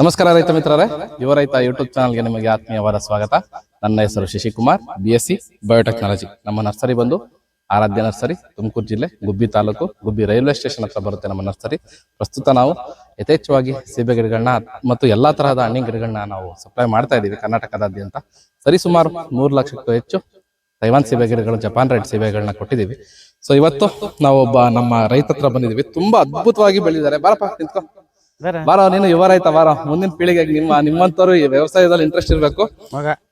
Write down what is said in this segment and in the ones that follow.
ನಮಸ್ಕಾರ ರೈತ ಮಿತ್ರರೇ. ಯುವ ರೈತ ಯೂಟ್ಯೂಬ್ ಚಾನಲ್ಗೆ ನಿಮಗೆ ಆತ್ಮೀಯವಾದ ಸ್ವಾಗತ. ನನ್ನ ಹೆಸರು Shashikumar B S C biotechnology ನಮ್ಮ ನರ್ಸರಿ ಬಂದು ಆರಾಧ್ಯ ನರ್ಸರಿ, ತುಮಕೂರು ಜಿಲ್ಲೆ, ಗುಬ್ಬಿ ತಾಲೂಕು, ಗುಬ್ಬಿ ರೈಲ್ವೆ ಸ್ಟೇಷನ್ ಹತ್ರ ಬರುತ್ತೆ ನಮ್ಮ ನರ್ಸರಿ. ಪ್ರಸ್ತುತ ನಾವು ಯಥೇಚ್ಛವಾಗಿ ಸೀಬೆ ಗಿಡಗಳನ್ನ ಮತ್ತು ಎಲ್ಲಾ ತರಹದ ಹಣ್ಣಿನ ಗಿಡಗಳನ್ನ ನಾವು ಸಪ್ಲೈ ಮಾಡ್ತಾ ಇದ್ದೀವಿ ಕರ್ನಾಟಕದಾದ್ಯಂತ. ಸರಿಸುಮಾರು ಮೂರು ಲಕ್ಷಕ್ಕೂ ಹೆಚ್ಚು ತೈವಾನ್ ಸೀಬೆ ಗಿಡಗಳು ಜಪಾನ್ ರೈಟ್ ಸೀಬೆಗಳನ್ನ ಕೊಟ್ಟಿದ್ದೀವಿ. ಸೊ ಇವತ್ತು ನಾವು ನಮ್ಮ ರೈತ ಹತ್ರ ಬಂದಿದ್ದೀವಿ. ತುಂಬಾ ಅದ್ಭುತವಾಗಿ ಬೆಳೆದಿದ್ದಾರೆ. ಬರಪ್ಪ, ನಿಂತ್ಕೋ. ಬೇರೆ ನೀನು ಯುವ ರೈತ ಬಾರ ಮುಂದಿನ ಪೀಳಿಗೆಗೆ ನಿಮ್ಮ ನಿಮ್ಮಂತವ್ರು ಈ ವ್ಯವಸಾಯದಲ್ಲಿ ಇಂಟ್ರೆಸ್ಟ್ ಇರಬೇಕು.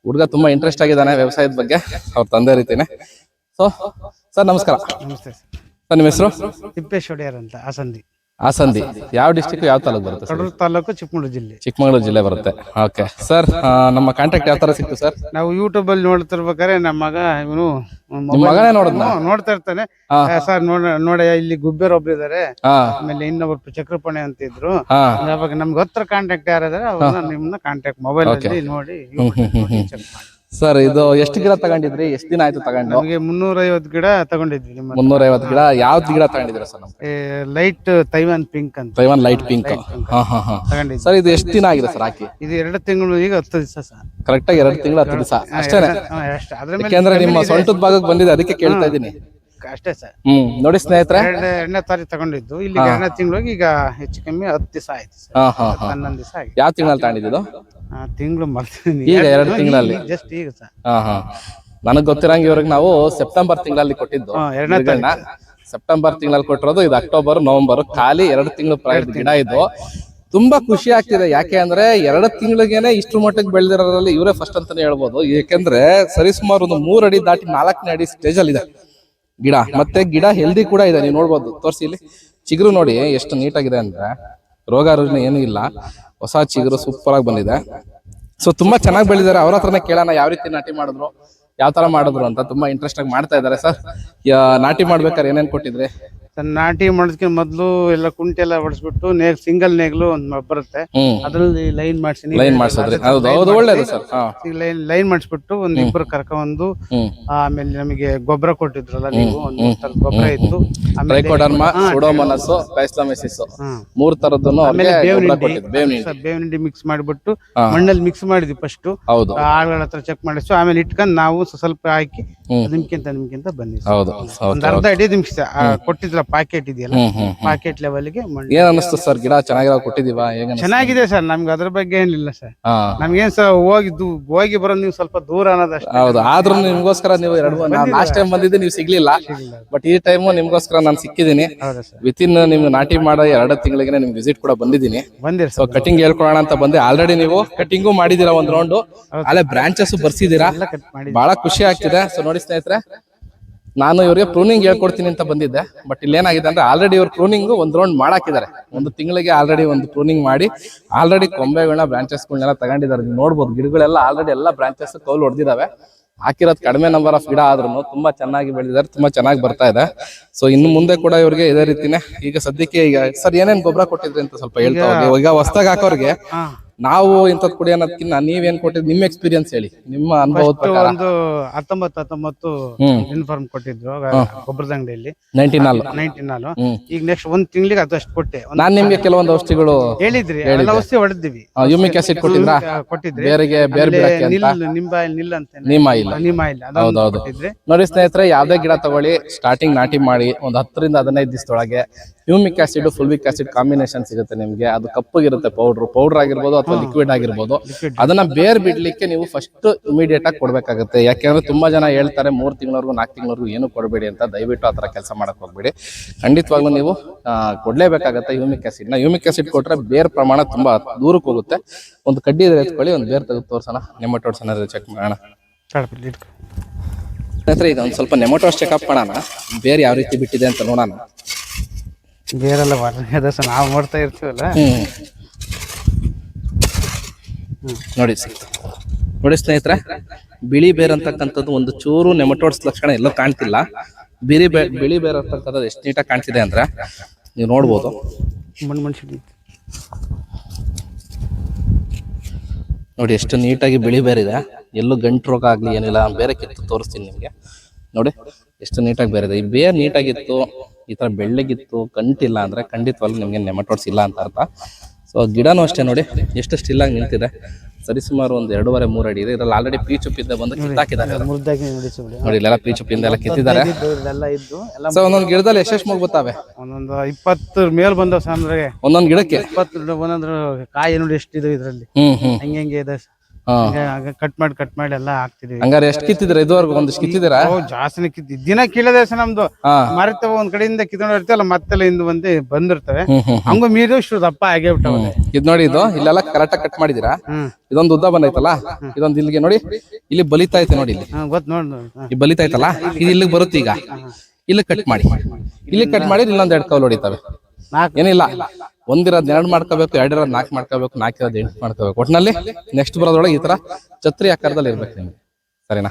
ಹುಡ್ಗ ತುಂಬಾ ಇಂಟ್ರೆಸ್ಟ್ ಆಗಿದ್ದಾನೆ ವ್ಯವಸಾಯದ ಬಗ್ಗೆ ಅವ್ರ ತಂದೆ ರೀತಿನೆ. ಸೊ ಸರ್ ನಮಸ್ಕಾರ. ನಮಸ್ತೆ ಸರ್. ನಿಮ್ಮ ಹೆಸರು? ತಿಪ್ಪೇಶ್ ಒಡೆಯರ್ ಅಂತ ಹಾಸಂದಿ ಹಾಸಂದಿ ಯಾವ ಡಿಸ್ಟಿಕ್ ಯಾವ ತಾಲೂಕು ಬರುತ್ತೆ ಸರ್? ಕಡೂರು ತಾಲೂಕು ಚಿಕ್ಕಮಗಳೂರು ಜಿಲ್ಲೆ. ಚಿಕ್ಕಮಗಳೂರು ಜಿಲ್ಲೆ ಬರುತ್ತೆ. ಓಕೆ ಸರ್ ನಮ್ಮ ಕಾಂಟ್ಯಾಕ್ಟ್ ಯಾವ ತರ ಸಿಕ್ತು ಸರ್ ನಾವು ಯೂಟ್ಯೂಬ್ ಅಲ್ಲಿ ನೋಡ್ತಿರ್ಬೇಕಾದ್ರೆ ನಮ್ಮ ಮಗ ಇವನು ಮಗನೇ ನೋಡ ನೋಡ್ತಾ ಇರ್ತಾನೆ. ಹಾ. ಸರ್ ನೋಡ ನೋಡಯ್ಯ ಇಲ್ಲಿ ಗುಬ್ಬೇರ್ ಒಬ್ರು ಇದಾರೆ. ಹಾ ಆಮೇಲೆ ಇನ್ನೊಬ್ರು ಚಕ್ರಪಣೆ ಅಂತ ಇದ್ರು. ಹಾ ಅವಾಗ ನಮ್ಗೆ ಹತ್ರ ಕಾಂಟ್ಯಾಕ್ಟ್ ಯಾರಾದ್ರೆ ಅವ್ರನ್ನ ನಿಮ್ಮನ್ನ ಕಾಂಟ್ಯಾಕ್ಟ್ ಮೊಬೈಲ್ ಅಲ್ಲಿ ನೋಡಿ check hmm hmm hmm. Check ಮಾಡಿ. ಸರ್ ಇದು ಎಷ್ಟು ಗಿಡ ತಗೊಂಡಿದ್ರಿ? ಎಷ್ಟು ದಿನ ಆಯ್ತು ತಗೊಂಡು ನಮಗೆ ಮುನ್ನೂರೈವತ್ತು ಗಿಡ ತಗೊಂಡಿದ್ವಿ ನಿಮ್ಮ ಗಿಡ. ಯಾವ್ದು ಗಿಡ ತಗೊಂಡಿದ್ರಿ ಸರ್ ಲೈಟ್ ತೈವಾನ್ ಪಿಂಕ್ ಅಂತ. ತೈವಾನ್ ಲೈಟ್ ಪಿಂಕ್ ಹಾ ಹಾ ಹಾ. ತಗೊಂಡಿದ್ವಿ. ಸರ್ ಇದು ಎಷ್ಟು ದಿನ ಆಗಿದೆ ಸರ್ ಹಾಕಿ? ಇದು ಎರಡು ತಿಂಗಳು ಈಗ ಹತ್ತು ದಿವಸ ಸರ್ ಕರೆಕ್ಟ್ ಆಗಿ ಎರಡು ತಿಂಗಳು ಹತ್ತು ದಿವಸ. ಅಷ್ಟೇನೆ? ಹಾ, ಅಷ್ಟೇ. ಅದ್ರ ಮೇಲೆ ಯಾಕೆಂದ್ರೆ ನಿಮ್ಮ ಸೊಂಟದ ಭಾಗಕ್ಕೆ ಬಂದಿದೆ ಅದಕ್ಕೆ ಕೇಳ್ತಾ ಇದ್ದೀನಿ. ಅಷ್ಟೇ ಸರ್ ಹ್ಮ್ ನೋಡಿ ಸ್ನೇಹಿತರೆ. ಎರಡ್ ಎರಡನೇ ತಾರೀಕು ತಗೊಂಡಿದ್ದು. ಇಲ್ಲಿ ಎರಡನೇ ತಿಂಗಳಿಗೆ ಈಗ ಹೆಚ್ಚು ಕಮ್ಮಿ ಹತ್ತು ದಿವಸ ಆಯ್ತು ಸರ್ ಹಾ ಹಾ ಹಾ. ಹನ್ನೊಂದು ದಿವಸ ಆಗಿದೆ. ಯಾವ ತಿಂಗಳಲ್ಲಿ ತಗೊಂಡಿದ್ದು ತಿಂಗಳು ಈಗ ಎರಡು ತಿಂಗಳಲ್ಲಿ. ಜಸ್ಟ್ ಈಗ ಸರ್. ಹಾ ಹಾ. ನನಗ್ ಗೊತ್ತಿರಂಗ ಇವ್ರಿಗೆ ನಾವು ಸೆಪ್ಟೆಂಬರ್ ತಿಂಗಳಲ್ಲಿ ಕೊಟ್ಟಿದ್ದು. ಹಾ, ಎರಡನೇ ಗಿಡಗಳ್ನ. ಸೆಪ್ಟೆಂಬರ್ ತಿಂಗಳಲ್ಲಿ ಕೊಟ್ಟಿರೋದು ಇದು ಅಕ್ಟೋಬರ್ ನವೆಂಬರ್ ಖಾಲಿ ಎರಡು ತಿಂಗಳು ಪ್ರಾಯದ ಗಿಡ ಇದು. ತುಂಬಾ ಖುಷಿ ಆಗ್ತಿದೆ. ಯಾಕೆ ಅಂದ್ರೆ ಎರಡು ತಿಂಗಳಿಗೆನೆ ಇಷ್ಟು ಮಟ್ಟಕ್ಕೆ ಬೆಳೆದಿರೋದ್ರಲ್ಲಿ ಇವರೇ ಫಸ್ಟ್ ಅಂತಾನೆ ಹೇಳ್ಬೋದು. ಯಾಕೆಂದ್ರೆ ಸರಿಸುಮಾರು ಒಂದು ಮೂರ್ ಅಡಿ ದಾಟಿ ನಾಲ್ಕನೇ ಅಡಿ ಸ್ಟೇಜ್ ಅಲ್ಲಿ ಇದೆ ಗಿಡ. ಮತ್ತೆ ಗಿಡ ಹೆಲ್ದಿ ಕೂಡ ಇದೆ. ನೀವು ನೋಡ್ಬೋದು. ತೋರಿಸಿ ಇಲ್ಲಿ. ಚಿಗುರು ನೋಡಿ ಎಷ್ಟು ನೀಟಾಗಿದೆ ಅಂದ್ರೆ. ರೋಗ ರುಜಿನ ಏನೂ ಇಲ್ಲ. ಹೊಸ ಚಿಗುರು ಸೂಪರ್ ಆಗಿ ಬಂದಿದೆ. ಸೊ ತುಂಬಾ ಚೆನ್ನಾಗಿ ಬೆಳೆದಿದ್ದಾರೆ. ಅವ್ರ ಹತ್ರನೇ ಕೇಳೋಣ, ಯಾವ ರೀತಿ ನಾಟಿ ಮಾಡಿದ್ರು, ಯಾವ ತರ ಮಾಡಿದ್ರು ಅಂತ ತುಂಬಾ ಇಂಟ್ರೆಸ್ಟ್ ಆಗಿ ಮಾಡ್ತಾ ಇದ್ದಾರೆ ಸರ್. ನಾಟಿ ಮಾಡ್ಬೇಕಾದ್ರೆ ಏನೇನ್ ಕೊಟ್ಟಿದ್ರಿ? ಸರ್ ನಾಟಿ ಮಾಡೋದಕ್ಕೆ ಮೊದಲು ಎಲ್ಲ ಕುಂಟೆ ಎಲ್ಲ ಹೊಡಿಸ್ಬಿಟ್ಟು ನೇಗ್ ಸಿಂಗಲ್ ನೇಗ್ಲು ಒಂದ್ ಬರುತ್ತೆ. ಹ್ಮ್. ಅದ್ರಲ್ಲಿ ಲೈನ್ ಮಾಡಿಸಿ ಲೈನ್ ಮಾಡ್ಸಿದ್ರಿ. ಹೌದು ಹೌದು ಒಳ್ಳೇದು ಸರ್. ಹಾ. ಲೈನ್ ಲೈನ್ ಮಾಡಿಸ್ಬಿಟ್ಟು ಒಂದ್ ಇಬ್ಬರು ಕರ್ಕೊಂಡ್ಬಂದು ಹ್ಮ್. ಆಮೇಲೆ ನಮಗೆ ಗೊಬ್ಬರ ಕೊಟ್ಟಿದ್ರಲ್ಲ ನೀವು ಒಂದ್ ಮೂರ್ ತರದ ಗೊಬ್ಬರ ಇತ್ತು. ಆಮೇಲೆ ಟ್ರೈಕೋಡರ್ಮ ಸುಡೋಮನಸ್ ಪೈಸ್ಲಾಮೆಸಿಸ್ ಹಾ. ಮೂರ್ ತರದ್ದನ್ನು ಆಮೇಲೆ ಅವ್ರಿಗೆ ಬೇವಿನ ಗೊಬ್ಬರ ಹಿಂಡಿ. ಕೊಟ್ಟಿದ್ದು ಬೇವಿನ ಹಿಂಡಿ. ಸರ್, ಬೇವಿನ ಹಿಂಡಿ ಮಿಕ್ಸ್ ಮಾಡಿಬಿಟ್ಟು ಹಾ. ಮಣ್ಣಲ್ಲಿ ಮಿಕ್ಸ್ ಮಾಡಿದ್ವಿ ಫಸ್ಟ್ ಹೌದು. ಆಳುಗಳ ಹತ್ರ ಚೆಕ್ ಮಾಡಿಸ್ತು. ಆಮೇಲೆ ಇಟ್ಕೊಂಡು ನಾವು ಸ್ವಲ್ಪ ಸ್ವಲ್ಪ ಹಾಕಿ ನಿಮ್ಕಿಂತ ನಿಮ್ಕಿಂತ ನಿಮ್ಗಿಂತ ಬನ್ನಿ ಹೌದು ಒಂದ್ ಓಕೆ ಅರ್ಧ ಅಡಿ ನಿಮಿಷ ಕೊಟ್ಟಿದ್ರಲ್ಲ ಪ್ಯಾಕೆಟ್ ಇದೆಯಲ್ಲ? ಪಾಕೆಟ್ ಲೆವೆಲ್ಗೆ ಏನ್ ಅನಿಸ್ತು ಸರ್ ಗಿಡ ಚೆನ್ನಾಗಿರೋ ಕೊಟ್ಟಿದೀವ ಹೇಗ ಚೆನ್ನಾಗಿದೆ ಸರ್ ನಮ್ಗೆ ಅದ್ರ ಬಗ್ಗೆ ಏನಿಲ್ಲ ಸರ್ ನಮ್ಗೇನ್ ಸರ್ ಹೋಗಿ ಹೋಗಿ ಬರೋದು ನೀವು ಸ್ವಲ್ಪ ದೂರ ಅನ್ನೋದಷ್ಟೇ ಹೌದು. ಆದ್ರೂ ನಿಮ್ಗೋಸ್ಕರ ನೀವು ಎರಡು ಲಾಸ್ಟ್ ಟೈಮ್ ಬಂದಿದ್ದು ನೀವು ಸಿಗ್ಲಿಲ್ಲ. ಬಟ್ ಈ ಟೈಮ್ ನಿಮ್ಗೋಸ್ಕರ ನಾನು ಸಿಕ್ಕಿದ್ದೀನಿ. ಸರ್ ವಿತ್ ಇನ್ ನಿಮ್ಗೆ ನಾಟಿ ಮಾಡೋ ಎರಡು ತಿಂಗಳಿಗೆ ನಿಮ್ಗೆ ವಿಸಿಟ್ ಕೂಡ ಬಂದಿದ್ದೀನಿ. ಬಂದಿರ ಸೊ ಕಟಿಂಗ್ ಹೇಳ್ಕೊಳ್ಳೋಣ ಅಂತ ಬಂದೆ. ಆಲ್ರೆಡಿ ನೀವು ಕಟಿಂಗು ಮಾಡಿದೀರಾ ಒಂದ್ ರೌಂಡ್ ಅಲ್ಲೇ ಬ್ರಾಂಚಸ್ ಬರ್ಸಿದೀರಾ ಬಹಳ ಖುಷಿ ಆಗ್ತಿದೆ. ಸೊ ನೋಡಿ ಸ್ನೇಹಿತರೆ ನಾನು ಇವ್ರಿಗೆ ಪ್ರೂನಿಂಗ್ ಹೇಳ್ಕೊಡ್ತೀನಿ ಅಂತ ಬಂದಿದ್ದೆ ಬಟ್ ಇಲ್ಲಿ ಏನಾಗಿದೆ ಅಂದ್ರೆ ಆಲ್ರೆಡಿ ಇವ್ರು ಪ್ರೂನಿಂಗ್ ಒಂದ್ ರೌಂಡ್ ಮಾಡಾಕಿದ್ದಾರೆ. ಒಂದು ತಿಂಗಳಿಗೆ ಆಲ್ರೆಡಿ ಒಂದು ಪ್ರೂನಿಂಗ್ ಮಾಡಿ ಆಲ್ರೆಡಿ ಕೊಂಬೆಗಳನ್ನ ಬ್ರಾಂಚಸ್ಗಳನ್ನೆಲ್ಲ ತಗೊಂಡಿದ್ದಾರೆ. ನೀವು ನೋಡ್ಬೋದು, ಗಿಡಗಳೆಲ್ಲ ಆಲ್ರೆಡಿ ಎಲ್ಲ ಬ್ರಾಂಚಸ್ ಕೌಲ್ ಹೊಡೆದಿದ್ದಾವೆ ಹಾಕಿರೋದು ಕಡಿಮೆ ನಂಬರ್ ಆಫ್ ಗಿಡ ಆದ್ರೂ ತುಂಬಾ ಚೆನ್ನಾಗಿ ಬೆಳೆದಿದ್ದಾರೆ, ತುಂಬಾ ಚೆನ್ನಾಗಿ ಬರ್ತಾ ಇದೆ. ಸೊ ಇನ್ನು ಮುಂದೆ ಕೂಡ ಇವ್ರಿಗೆ ಇದೇ ರೀತಿನೇ, ಈಗ ಸದ್ಯಕ್ಕೆ ಈಗ, ಸರ್ ಏನೇನ್ ಗೊಬ್ಬರ ಕೊಟ್ಟಿದ್ರಿ ಅಂತ ಸ್ವಲ್ಪ ಹೇಳ್ತಾ ಈಗ ಹೊಸದಾಗಿ ಹಾಕೋರ್ಗೆ ನಾವು ಇಂಥದ್ ಕುಡಿ ಅನ್ನೋದಕ್ಕಿಂತ ನೀವೇನ್ ಕೊಟ್ಟಿದ್ ನಿಮ್ಮ ಎಕ್ಸ್ಪೀರಿಯನ್ಸ್ ಹೇಳಿ ನಿಮ್ಮ ಅನುಭವದ First ಪ್ರಕಾರ. ಒಂದು ಹತ್ತೊಂಬತ್ತು ಹತ್ತೊಂಬತ್ತು ಹ್ಮ್. ಇನ್ಫಾರ್ಮ್ ಕೊಟ್ಟಿದ್ರು ಗೊಬ್ಬರದ ಅಂಗಡಿಯಲ್ಲಿ. ನಾಲು ಈಗ ನೆಕ್ಸ್ಟ್ ಒಂದ್ ತಿಂಗಳಿಗೆ ಅದಷ್ಟು ಕೊಟ್ಟೆ. ಒಂದ್ ನಾನ್ ನಿಮ್ಗೆ ಕೆಲವೊಂದು ಔಷಧಿಗಳು ಹೇಳಿದ್ರಿ ಎಲ್ಲ ಔಷಧಿ ಹೊಡೆದಿವಿ ಯೂಮಿಕ್ ಆಸಿಡ್ ಕೊಟ್ಟಿದ್ರಾ? ಕೊಟ್ಟಿದ್ರಿ. ಬೇರೆಗೆ ಬೇರೆ ಬಿಡಕ್ಕೆ ಅಂತ? ನಿಲ್ ನಿಂಬ ನಿಲ್ ಅಂತ ನಿಮ್ಮ ಇಲ್ಲ ನಿಮ್ಮ ಇಲ್ಲ ಅದೊಂದು ಹೌದೌದು. ಕೊಟ್ಟಿದ್ರಿ. ನೋಡಿ ಸ್ನೇಹಿತರೆ ಯಾವ್ದೇ ಗಿಡ ತಗೊಳ್ಳಿ ಸ್ಟಾರ್ಟಿಂಗ್ ನಾಟಿ ಮಾಡಿ ಒಂದ್ ಹತ್ತರಿಂದ ಹದಿನೈದು ದಿವಸದೊಳಗೆ humic acid fulvic acid combination ಸಿಗುತ್ತೆ ನಿಮ್ಗೆ. ಅದು ಕಪ್ಪಗಿರುತ್ತೆ ಪೌಡರ್ ಪೌಡರ್ ಆಗಿರ್ಬೋದು ಅಥವಾ ಲಿಕ್ವಿಡ್ ಆಗಿರ್ಬೋದು. ಅದನ್ನ ಬೇರ್ ಬಿಡ್ಲಿಕ್ಕೆ ನೀವು ಫಸ್ಟ್ ಇಮಿಡಿಯೇಟ್ ಆಗಿ ಕೊಡ್ಬೇಕಾಗುತ್ತೆ. ಯಾಕೆಂದ್ರೆ ತುಂಬಾ ಜನ ಹೇಳ್ತಾರೆ ಮೂರ್ ತಿಂಗಳವರೆಗೂ ನಾಲ್ಕು ತಿಂಗಳವರೆಗೂ ಏನು ಕೊಡಬೇಡಿ ಅಂತ. ದಯವಿಟ್ಟು ಆ ತರ ಕೆಲಸ ಮಾಡಕ್ ಹೋಗ್ಬೇಡಿ. ಖಂಡಿತವಾಗ್ಲೂ ನೀವು ಕೊಡ್ಲೇಬೇಕಾಗತ್ತೆ ಹ್ಯೂಮಿಕ್ ಆಸಿಡ್ನ. ಹ್ಯೂಮಿಕ್ ಆಸಿಡ್ ಕೊಟ್ರೆ ಬೇರ್ ಪ್ರಮಾಣ ತುಂಬಾ ದೂರಕ್ಕೆ ಹೋಗುತ್ತೆ. ಒಂದು ಕಡ್ಡಿ ಎತ್ಕೊಳ್ಳಿ ಒಂದು ಬೇರ್ ತೆಗೆದು ತೋರ್ಸೋಣ. ನೆಮಟೋಡ್ಸ್ ಏನಾದ್ರು ಚೆಕ್ ಮಾಡೋಣ. ಇದು. ಸ್ನೇಹಿತರೆ ಒಂದು ಸ್ವಲ್ಪ ನೆಮಟೋಸ್ ಚೆಕಪ್ ಮಾಡೋಣ. ಬೇರೆ ಯಾವ ರೀತಿ ಬಿಟ್ಟಿದೆ ಅಂತ ನೋಡೋಣ. ಬೇರೆಲ್ಲ ನಾವು ಮಾಡ್ತಾ ಇರ್ತೀವಲ್ಲ? ನೋಡಿ. ಸಿಕ್ತು ನೋಡಿ ಸ್ನೇಹಿತರೆ ಬಿಳಿ ಬೇರ್ ಅಂತಕ್ಕಂಥದ್ದು ಒಂದು ಚೂರು ನೆಮಟೋಡ್ಸ್ ಲಕ್ಷಣ ಎಲ್ಲೂ ಕಾಣ್ತಿಲ್ಲ. ಬಿರಿ ಬೇ ಬಿಳಿ ಬೇರ್ ಅಂತಕ್ಕಂಥದ್ದು ಎಷ್ಟು ನೀಟಾಗಿ ಕಾಣ್ತಿದೆ ಅಂದ್ರೆ ನೀವು ನೋಡ್ಬೋದು. ನೋಡಿ ಎಷ್ಟು ನೀಟಾಗಿ ಬಿಳಿ ಬೇರಿದೆ ಎಲ್ಲೂ ಗಂಟು ರೋಗ ಆಗಲಿ ಏನಿಲ್ಲ ಬೇರೆ ಕಿತ್ತು ತೋರಿಸ್ತೀನಿ ನಿಮಗೆ. ನೋಡಿ ಎಷ್ಟು ನೀಟಾಗಿ ಬೇರೆ ಇದೆ. ಈ ಬೇರ್ ನೀಟಾಗಿತ್ತು ಈ ಥರ ಬೆಳ್ಳಗಿತ್ತು ಕಂಟಿಲ್ಲ ಅಂದರೆ ಖಂಡಿತವಾಗ್ಲೂ ನಿಮಗೆ ನೆಮಟೋಡ್ಸ್ ಇಲ್ಲ ಅಂತ ಅರ್ಥ. ಸೊ ಗಿಡನೂ ಅಷ್ಟೇ ನೋಡಿ ಎಷ್ಟು ಸ್ಟಿಲ್ ಆಗಿ ನಿಂತಿದೆ. ಸರಿಸುಮಾರು ಒಂದು ಎರಡೂವರೆ ಮೂರು ಅಡಿ ಇದೆ. ಇದ್ರಲ್ಲಿ ಆಲ್ರೆಡಿ ಪೀಚು ಇದ್ದ ಬಂದು ಕಿತ್ತಾಕಿದ್ದಾರೆ. ನೋಡಿ ಇಲ್ಲೆಲ್ಲ ಪೀಚು ಪಿಂದ ಎಲ್ಲ ಕಿತ್ತಿದ್ದಾರೆ. ಸೊ ಒಂದೊಂದು ಗಿಡದಲ್ಲಿ ಎಷ್ಟೆಷ್ಟು ಮಗು ಒಂದೊಂದು ಇಪ್ಪತ್ತು ಮೇಲ್ ಬಂದವ ಸಾಂದ್ರೆ ಒಂದೊಂದು ಗಿಡಕ್ಕೆ? ಇಪ್ಪತ್ತು ಒಂದೊಂದು ಕಾಯಿ ನೋಡಿ ಎಷ್ಟಿದೆ ಇದರಲ್ಲಿ. ಹ್ಮ್ ಹ್ಮ್. ಹಂಗೆ ಹಂಗೆ ಇದೆ. ಕಟ್ ಮಾಡಿ ಕಟ್ ಮಾಡಿ ಎಲ್ಲ ಹಾಕ್ತಿದ್ವಿ. ಹಂಗಾರೆ ಎಷ್ಟು ಕಿತ್ತಿದ್ರ ಇದುವರೆಗೂ? ಒಂದಿಷ್ಟು ಕಿತ್ತಿದ್ರ ಓ ಜಾಸ್ತಿನೇ ಕಿತ್ತಿ ದಿನ ಕೀಳದೆ ನಮ್ದು. ಮರಿತವ ಒಂದ್ ಕಡೆಯಿಂದ ಕಿತ್ಕೊಂಡು ಇರ್ತೀವಲ್ಲ ಮತ್ತೆಲ್ಲ ಹಿಂದ್ ಬಂದು ಬಂದಿರ್ತವೆ. ಹಂಗ ಮೀರಿ ಇಷ್ಟು ದಪ್ಪ ಆಗೇ ಬಿಟ್ಟವಲ್ಲ ಇದ್ ನೋಡಿ ಇದು ಇಲ್ಲೆಲ್ಲ ಕರೆಕ್ಟಾಗಿ ಕಟ್ ಮಾಡಿದಿರಾ? ಇದೊಂದು ಉದ್ದ ಬಂದೈತಲ್ಲ? ಇದೊಂದು ಇಲ್ಲಿಗೆ ನೋಡಿ ಇಲ್ಲಿ ಬಲಿತಾ ಐತೆ ನೋಡಿ ಇಲ್ಲಿ. ಗೊತ್ತು ನೋಡಿ. ಈ ಬಲಿತಾ ಐತಲ್ಲ? ಇದು ಇಲ್ಲಿಗೆ ಬರುತ್ತೆ ಈಗ. ಇಲ್ಲಿ ಕಟ್ ಮಾಡಿ. ಇಲ್ಲಿ ಕಟ್ ಮಾಡಿ ಇಲ್ಲೊಂದ್ ಎರಡು ಕೌಲ್ ಹೊಡಿತವೆ. ಏನಿಲ್ಲ. ಒಂದಿರೋದ್ ಎರಡು ಮಾಡ್ಕೋಬೇಕು ಎರಡಿರೋದ್ ನಾಲ್ಕು ಮಾಡ್ಕೋಬೇಕು ನಾಲ್ಕಿರೋದ್ ಎಂಟು ಮಾಡ್ಕೋಬೇಕು. ಒಟ್ನಲ್ಲಿ ನೆಕ್ಸ್ಟ್ ಬರೋದ್ರೊಳಗೆ ಈ ತರ ಛತ್ರಿ ಆಕಾರದಲ್ಲಿ ಇರ್ಬೇಕು ನಿಮ್ಗೆ. ಸರಿನಾ?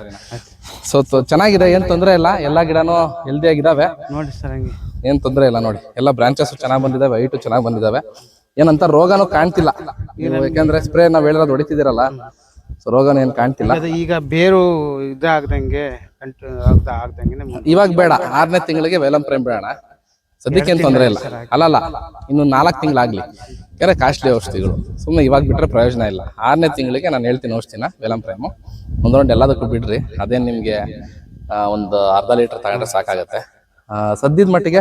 ಸೊ ಚೆನ್ನಾಗಿದೆ ಏನ್ ತೊಂದರೆ ಇಲ್ಲ. ಎಲ್ಲಾ ಗಿಡನೂ ಹೆಲ್ದಿ ಆಗಿದಾವೆ. ನೋಡಿ ಸರ್ ಹಂಗೆ. ಏನ್ ತೊಂದ್ರೆ ಇಲ್ಲ ನೋಡಿ. ಎಲ್ಲ ಬ್ರಾಂಚಸ್ ಚೆನ್ನಾಗಿ ಬಂದಿದಾವೆ ಹೈಟು ಚೆನ್ನಾಗಿ ಬಂದಿದಾವೆ. ಏನಂತ ರೋಗನೂ ಕಾಣ್ತಿಲ್ಲ. ಯಾಕಂದ್ರೆ ಸ್ಪ್ರೇ ನಾವ್ ಹೇಳಿರೋದು ಹೊಡಿತಿದಿರಲ್ಲ ಸೊ ರೋಗನೂ ಏನ್ ಕಾಣ್ತಿಲ್ಲ. ಈಗ ಬೇರು ಇದಾಗ್ದಂಗೆ ಇವಾಗ ಬೇಡ. ಆರನೇ ತಿಂಗಳಿಗೆ ವೇಲಂ ಪ್ರೇಮ್ ಬೇಡ. ಸದ್ಯಕ್ಕೆ ಏನ್ ತೊಂದರೆ ಇಲ್ಲ. ಅಲ್ಲಲ್ಲ ಇನ್ನು ನಾಲ್ಕು ತಿಂಗಳಾಗ್ಲಿ. ಯಾಕಂದ್ರೆ ಕಾಸ್ಟ್ಲಿ ಔಷಧಿಗಳು. ಸುಮ್ಮನೆ ಇವಾಗ ಬಿಟ್ಟರೆ ಪ್ರಯೋಜನ ಇಲ್ಲ. ಆರನೇ ತಿಂಗಳಿಗೆ ನಾನು ಹೇಳ್ತೀನಿ ಔಷಧಿನ ವೆಲಂ ಪ್ರೈಮು. ಒಂದೊಂದು ಎಲ್ಲದಕ್ಕೂ ಬಿಡ್ರಿ. ಅದೇನು ನಿಮ್ಗೆ ಒಂದು ಅರ್ಧ ಲೀಟರ್ ತಗೊಂಡ್ರೆ ಸಾಕಾಗತ್ತೆ. ಸದ್ಯದ ಮಟ್ಟಿಗೆ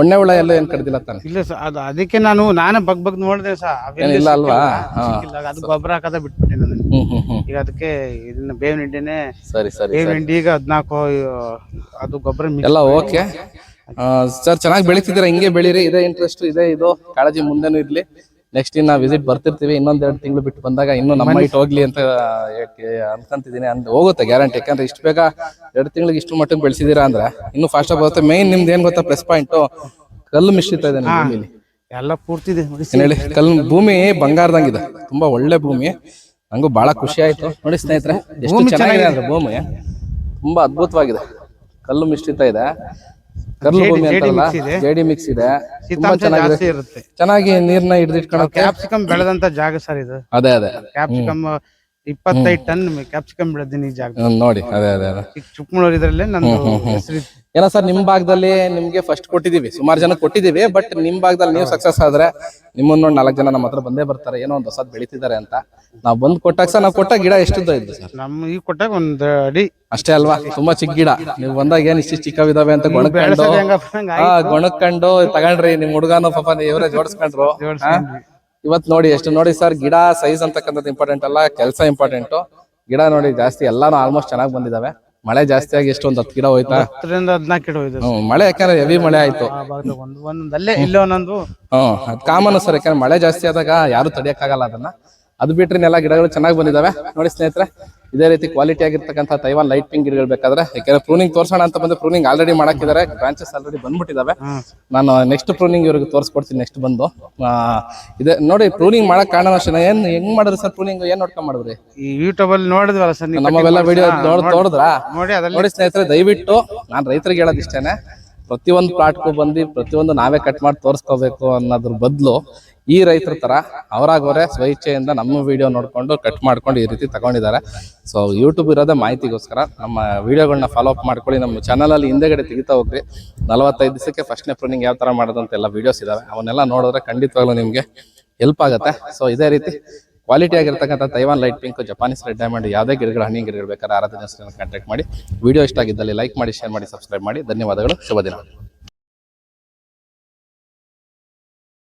ಒಣ್ಣೆ ಹುಳ ಎಲ್ಲ ಏನ್ ಕಡ್ದಿಲ್ಲ ತಾನೆ. ಇಲ್ಲ ಸರ್ ಅದು ಅದಕ್ಕೆ ನಾನು ನಾನೇ ಬಗ್ ಬಗ್ ನೋಡಿದೆ ಸರ್. ಇಲ್ಲ ಏನಿಲ್ಲ ಅಲ್ವಾ. ಅದು ಗೊಬ್ಬರ ಹಾಕದ ಬಿಟ್ಬಿಟ್ಟೆ ನಾನು. ಈಗ ಅದಕ್ಕೆ ಇದನ್ನ ಬೇವಿನ ಹಿಂಡಿನೇ ಸರಿ ಸರಿ ಬೇವಿನ ಹಿಂಡಿ ಈಗ ಹದಿನಾಲ್ಕು ಅದು ಗೊಬ್ಬರ ಎಲ್ಲ ಓಕೆ? ಸರ್ ಚೆನ್ನಾಗಿ ಬೆಳಿತಿದ್ದೀರಾ? ಹಿಂಗೆ ಬೆಳೀರಿ. ಇದೇ ಇಂಟ್ರೆಸ್ಟ್ ಇದೆ ಇದು. ಕಾಳಜಿ ಮುಂದೆನೂ ಇರ್ಲಿ. ನೆಕ್ಸ್ಟ್ ಇನ್ನ ವಿಸಿಟ್ ಬರ್ತಿರ್ತೀವಿ. ಇನ್ನೊಂದ್ ಎರಡು ತಿಂಗಳು ಬಿಟ್ಟು ಬಂದಾಗ ಇನ್ನು ನಮ್ಮ ಇಟ್ಟು ಹೋಗ್ಲಿ ಅಂತ ಅನ್ಕೊಂತಿದೀನಿ ಅನ್ಕೊಂತಿದ್ದೀನಿ. ಅಂದ್ ಹೋಗುತ್ತೆ ಗ್ಯಾರಂಟಿ ಯಾಕಂದ್ರೆ ಇಷ್ಟು ಬೇಗ ಎರಡು ತಿಂಗಳಿಗೆ ಇಷ್ಟು ಮಟ್ಟಕ್ಕೆ ಬೆಳೆಸಿದೀರಾ ಅಂದ್ರೆ ಇನ್ನು ಫಾಸ್ಟ್ ಆಗಿ ಬರುತ್ತೆ. ಮೇನ್ ನಿಮ್ದು ಏನ್ ಗೊತ್ತಾ ಪ್ಲಸ್ ಪಾಯಿಂಟ್ ಕಲ್ಲು ಮಿಶ್ರಿತ ಇದೆ ಭೂಮಿಲಿ ಎಲ್ಲ ಪೂರ್ತಿ ಇದೆ. ಹೇಳಿ? ಕಲ್ಲು ಭೂಮಿ ಬಂಗಾರದಂಗಿದೆ ತುಂಬಾ ಒಳ್ಳೆ ಭೂಮಿ. ನಂಗೂ ಬಹಳ ಖುಷಿ ಆಯ್ತು. ನೋಡಿ ಸ್ನೇಹಿತರೆ ಎಷ್ಟು ಚೆನ್ನಾಗಿದೆ. ಅಂದ್ರೆ ಭೂಮಿ. ತುಂಬಾ ಅದ್ಭುತವಾಗಿದೆ. ಕಲ್ಲು ಮಿಶ್ರಿತ ಇದೆ. ಕಲ್ಲು ಭೂಮಿ ಅಂತಲ್ಲ? ಜೇಡಿ ಮಿಕ್ಸ್ ಇದೆ. ತುಂಬಾ ಚೆನ್ನಾಗಿದೆ. ಇರುತ್ತೆ. ಚೆನ್ನಾಗಿ ನೀರ್ನ ಹಿಡಿದಿಟ್ಕೊಳಕ್ಕೆ ಕ್ಯಾಪ್ಸಿಕಮ್ ಬೆಳೆದಂತ ಜಾಗ ಸರ್ ಇದು. ಅದೇ ಅದೇ ಕ್ಯಾಪ್ಸಿಕಮ್ ಇಪ್ಪತ್ತೈದು ಟನ್ ಕ್ಯಾಪ್ಸಿಕಮ್ ಬೆಳೆದಿನಿ ಈ ಜಾಗ. ಹ್ಮ್, ನೋಡಿ ಅದೇ ಅದೇ ಅದೇ. ಚಿಕ್ಕ ಚಿಕ್ಕಮಗಳೂರು ಇದ್ರಲ್ಲೇ ನಂದು ಏನ ಏನೋ ಸರ್ ನಿಮ್ ಭಾಗದಲ್ಲಿ ನಿಮ್ಗೆ ಫಸ್ಟ್ ಕೊಟ್ಟಿದೀವಿ ಸುಮಾರು ಜನ ಕೊಟ್ಟಿದೀವಿ ಬಟ್ ನಿಮ್ ಭಾಗದಲ್ಲಿ ನೀವು ಸಕ್ಸಸ್ ಆದ್ರೆ ನಿಮ್ಮನ್ನ ನೋಡಿ ನಾಲ್ಕು ಜನ ನಮ್ಮ ಹತ್ರ ಬಂದೇ ಬರ್ತಾರೆ. ಏನೋ ಒಂದು ಹೊಸದ್ ಬೆಳಿತಿದ್ದಾರೆ ಅಂತ. ನಾವು ಬಂದ್ ಕೊಟ್ಟಾಗ ಸರ್ ನಾವು ಕೊಟ್ಟ ಗಿಡ ಎಷ್ಟುದ್ದ ಇದ್ದು ಸರ್? ನಮ್ಮ ಈ ಕೊಟ್ಟಾಗ ಒಂದ್ ಅಡಿ. ಅಷ್ಟೇ ಅಲ್ವಾ? ತುಂಬಾ ಚಿಕ್ಕ ಗಿಡ. ನೀವು ಬಂದಾಗ ಏನ್ ಇಷ್ಟು ಚಿಕ್ಕವಿದಾವೆ ಅಂತ ಗೊಣಕಂಡು ಬೆಳೆಸೋದು ಹೆಂಗಪ್ಪ? ಹಂಗ ಹಾ ಗೊಣಕೊಂಡು ತಗೊಂಡ್ರಿ ನಿಮ್ ಹುಡುಗನು ಪಾಪ ಇವರೇ ಜೋಡಿಸ್ಕೊಂಡ್ರು? ಇವತ್ ನೋಡಿ ಎಷ್ಟು ನೋಡಿ ಸರ್ ಗಿಡ ಸೈಜ್ ಅಂತಕ್ಕಂಥದ್ದು ಇಂಪಾರ್ಟೆಂಟ್ ಅಲ್ಲ ಕೆಲಸ ಇಂಪಾರ್ಟೆಂಟ್ ಗಿಡ ನೋಡಿ ಜಾಸ್ತಿ ಎಲ್ಲಾನು ಆಲ್ಮೋಸ್ಟ್ ಚೆನ್ನಾಗಿ ಬಂದಿದಾವೆ. ಮಳೆ ಜಾಸ್ತಿ ಆಗಿ ಎಷ್ಟು ಒಂದ್ ಹತ್ತು ಗಿಡ ಹೋಯ್ತಾ? ಹತ್ತರಿಂದ ಹದಿನಾಲ್ಕು ಗಿಡ ಹೋಯ್ತು ಹ್ಮ್ ಮಳೆ ಯಾಕಂದ್ರೆ ಹೆವಿ ಮಳೆ ಆಯ್ತು. ಒಂದು ಒಂದೊಂದಲ್ಲೇ ಇಲ್ಲೇ ಒಂದೊಂದು ಹ್ಮ್ ಅದ್ ಕಾಮನ್ ಸರ್ ಯಾಕಂದ್ರೆ ಮಳೆ ಜಾಸ್ತಿ ಆದಾಗ ಯಾರು ತಡಿಯಕ್ಕಾಗಲ್ಲ ಅದನ್ನ. ಅದು ಬಿಟ್ರೆ ಎಲ್ಲ ಗಿಡಗಳು ಚೆನ್ನಾಗಿ ಬಂದಿದಾವೆ. ನೋಡಿ ಸ್ನೇಹಿತರೆ ಇದೇ ರೀತಿ ಕ್ವಾಲಿಟಿ ಆಗಿರ್ತಕ್ಕಂಥ ತೈವಾನ್ ಲೈಟ್ ಪಿಂಕ್ ಗಿಡಗಳು ಬೇಕಾದ್ರೆ ಯಾಕಂದ್ರೆ ಪ್ರೂನಿಂಗ್ ತೋರ್ಸೋಣ ಅಂತ ಬಂದು ಪ್ರೂನಿಂಗ್ ಆಲ್ರೆಡಿ ಮಾಡಾಕಿದ್ದಾರೆ ಬ್ರಾಂಚಸ್ ಆಲ್ರೆಡಿ ಬಂದ್ಬಿಟ್ಟಿದಾವೆ. ನಾನು ನೆಕ್ಸ್ಟ್ ಪ್ರೂನಿಂಗ್ ಇವ್ರಿಗೆ ತೋರಿಸ್ಕೊಡ್ತೀನಿ ನೆಕ್ಸ್ಟ್ ಬಂದು. ಇದೆ ನೋಡಿ ಪ್ರೂನಿಂಗ್ ಮಾಡಕ್ ಕಾರಣ ಅಷ್ಟೇ ಏನ್ ಹೆಂಗ್ ಮಾಡಿದ್ರಿ ಸರ್ ಪ್ರೂನಿಂಗ್ ಏನ್ ನೋಡ್ಕೊಂಡ್ ಮಾಡಿದ್ರಿ? ಈ ಯೂಟ್ಯೂಬ್ ಅಲ್ಲಿ ನೋಡಿದ್ವಲ್ಲ ಸರ್ ನಮ್ಮವೆಲ್ಲ ವಿಡಿಯೋ ನೋಡ್ ಸ್ನೇಹಿತರೆ ದಯವಿಟ್ಟು ನಾನು ರೈತರಿಗೆ ಹೇಳೋದು ಇಷ್ಟೇನೆ ಪ್ರತಿಯೊಂದು ಪ್ಲಾಟ್ಗೂ ಬಂದು ಪ್ರತಿಯೊಂದು ನಾವೇ ಕಟ್ ಮಾಡಿ ತೋರಿಸ್ಕೋಬೇಕು ಅನ್ನೋದ್ರ ಬದಲು ಈ ರೈತರ ತರ ಅವರಾಗವರೇ ಸ್ವಇಚ್ಛೆಯಿಂದ ನಮ್ಮ ವಿಡಿಯೋ ನೋಡ್ಕೊಂಡು ಕಟ್ ಮಾಡ್ಕೊಂಡು ಈ ರೀತಿ ತಗೊಂಡಿದ್ದಾರೆ. ಸೊ ಯೂಟ್ಯೂಬ್ ಇರೋದೇ ಮಾಹಿತಿಗೋಸ್ಕರ ನಮ್ಮ ವಿಡಿಯೋಗಳನ್ನ ಫಾಲೋ ಅಪ್ ಮಾಡ್ಕೊಳ್ಳಿ. ನಮ್ಮ ಚಾನಲಲ್ಲಿ ಹಿಂದೆಗಡೆ ತೆಗಿತಾ ಹೋಗ್ರಿ. ನಲವತ್ತೈದು ದಿವಸಕ್ಕೆ ಫಸ್ಟ್ನೇ ಪ್ರೂನಿಂಗ್ ಯಾವ ಥರ ಮಾಡೋದಂತೆಲ್ಲ ವೀಡಿಯೋಸ್ ಇದಾವೆ. ಅವನ್ನೆಲ್ಲ ನೋಡಿದ್ರೆ ಖಂಡಿತವಾಗ್ಲೂ ನಿಮಗೆ ಹೆಲ್ಪ್ ಆಗುತ್ತೆ. ಸೊ ಇದೇ ರೀತಿ ಕ್ವಾಲಿಟಿ ಆಗಿರ್ತಕ್ಕಂಥ Taiwan light pink Japanese red diamond ಯಾವುದೇ ಗಿಡಗಳು ಹಣ್ಣಿನ ಗಿಡಗಳು ಬೇಕಾದ್ರೆ ಆರಾಧನೆ ಕಾಂಟ್ಯಾಕ್ಟ್ ಮಾಡಿ. ವಿಡಿಯೋ ಇಷ್ಟ ಆಗಿದ್ದಲ್ಲಿ ಲೈಕ್ ಮಾಡಿ ಶೇರ್ ಮಾಡಿ ಸಬ್ಸ್ಕ್ರೈಬ್ ಮಾಡಿ. ಧನ್ಯವಾದಗಳು. ಶುಭ ದಿನ.